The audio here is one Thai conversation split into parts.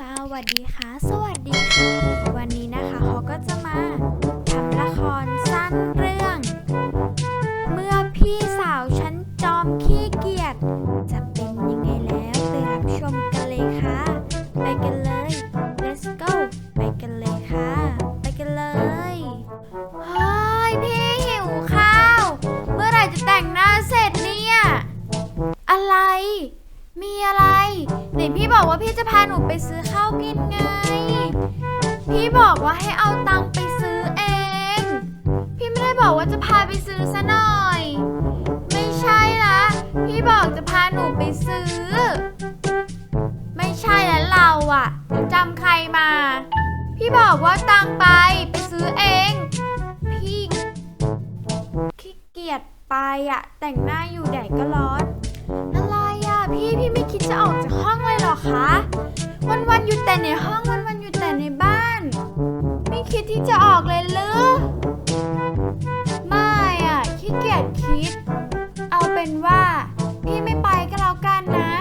สวัสดีค่ะ สวัสดีค่ะ วันนี้นะคะเขาก็จะมาทำละครสั้น บอกว่าพี่จะพาหนูไปซื้อข้าวกินไง พี่บอกว่าให้เอาตังค์ไปซื้อเอง พี่ไม่ได้บอกว่าจะพาไปซื้อซะหน่อย ไม่ใช่ละพี่บอกจะพาหนูไปซื้อ ไม่ใช่แล้วเราอะจำใครมา พี่บอกว่าตังค์ไปไปซื้อเอง พี่ขี้เกียจไปอะแต่งหน้าอยู่ แต่ในห้องวันวันๆอยู่แต่ในบ้าน ไม่คิดที่จะออกเลยหรือไม่อะขี้เกียจคิด เอาเป็นว่า พี่ไม่ไปก็แล้วกันนะ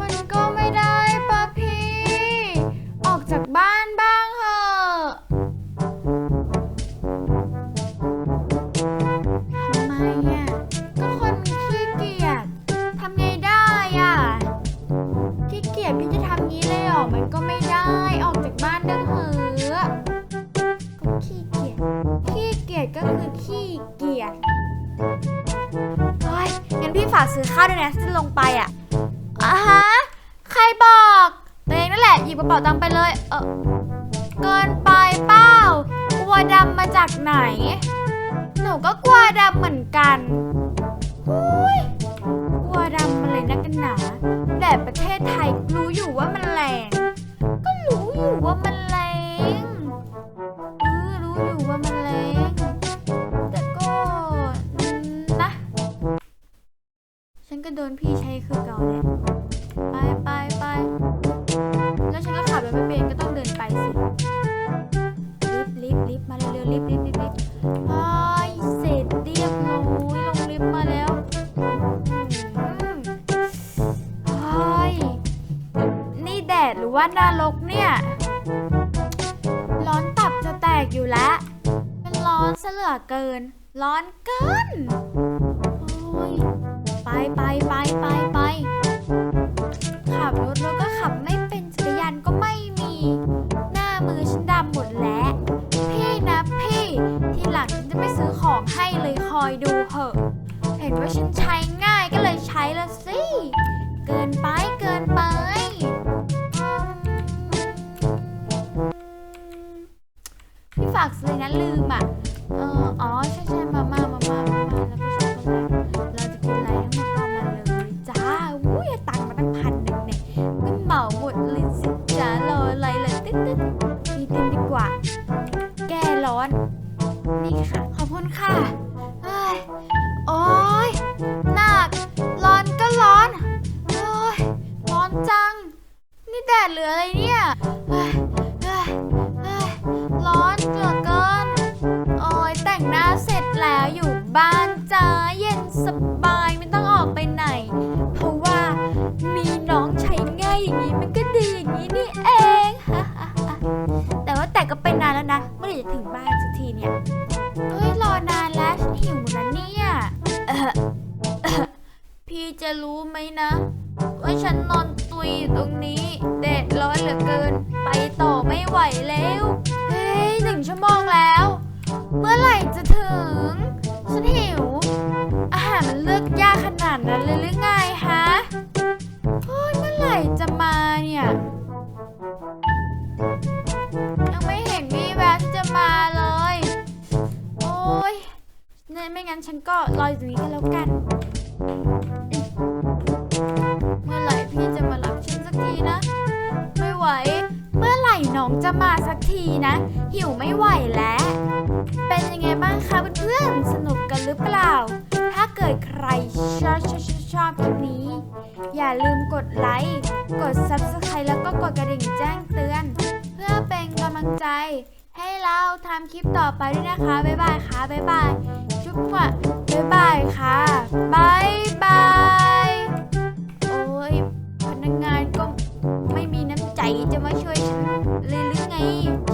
มันก็ไม่ได้ปะพี่ ออกจากบ้าน ก็คือขี้เกียจเฮ้ยงั้นพี่ฝากซื้อข้าวด้วยนะที่ลงไปอะอะฮะ ใครบอกตัวเองนั่นแหละหยิบกระเป๋าตังค์ไปเลย เออเกินไปเป้ากลัวดำมาจากไหน หนูก็กลัวดำเหมือนกันอุ้ยกลัวดำมาเลยนักกันหนาแดดประเทศไทยรู้ ไม่เป็นก็ต้องเดินไปสิรีบรีบรีบมาเร็วๆรีบรีบรีบรีบพายเสร็จเรียบร้อยลงลิฟต์มาแล้วอืมเฮ้ยนี่แดดหรือว่านรกเนี่ย ร้อนตับจะแตกอยู่แล้วมันร้อนเหลือเกิน ร้อนเกินโอ้ยไปไปไปไปไป ห็นว่าฉันใช้ง่ายก็เลยใช้ละสิ เกินไปเกินไป พี่ฝากซื้อนะลืมอะ เอออ๋อใช่ใช่ จะรู้ไหมนะ ว่าฉันนอนตุยอยู่ตรงนี้แดดร้อนเหลือเกิน ไปต่อไม่ไหวแล้ว เฮ้ยหนึ่งชั่วโมงแล้ว เมื่อไหร่จะถึง ฉันหิว อาหารมันเลือกยากขนาดนั้นเลยหรือไงฮะเฮ้ยเมื่อไหร่จะมาเนี่ย ยังไม่เห็นมีแววที่จะมาเลย โอ้ยเนี่ยไม่งั้นฉันก็รออยู่ตรงนี้กันแล้วกัน จะมาสักทีนะ หิวไม่ไหวแล้ว เป็นยังไงบ้างคะเพื่อนๆ สนุกกันหรือเปล่า ถ้าเกิดใครชอบชอบชอบชอบคลิปนี้ อย่าลืมกดไลค์ กด subscribe แล้วก็กดกระดิ่งแจ้งเตือน เพื่อเป็นกำลังใจ ให้เราทำคลิปต่อไปด้วยนะคะ บ๊ายบายค่ะ บ๊ายบายจุ๊บว่ะบ๊ายบายค่ะบ๊าย จ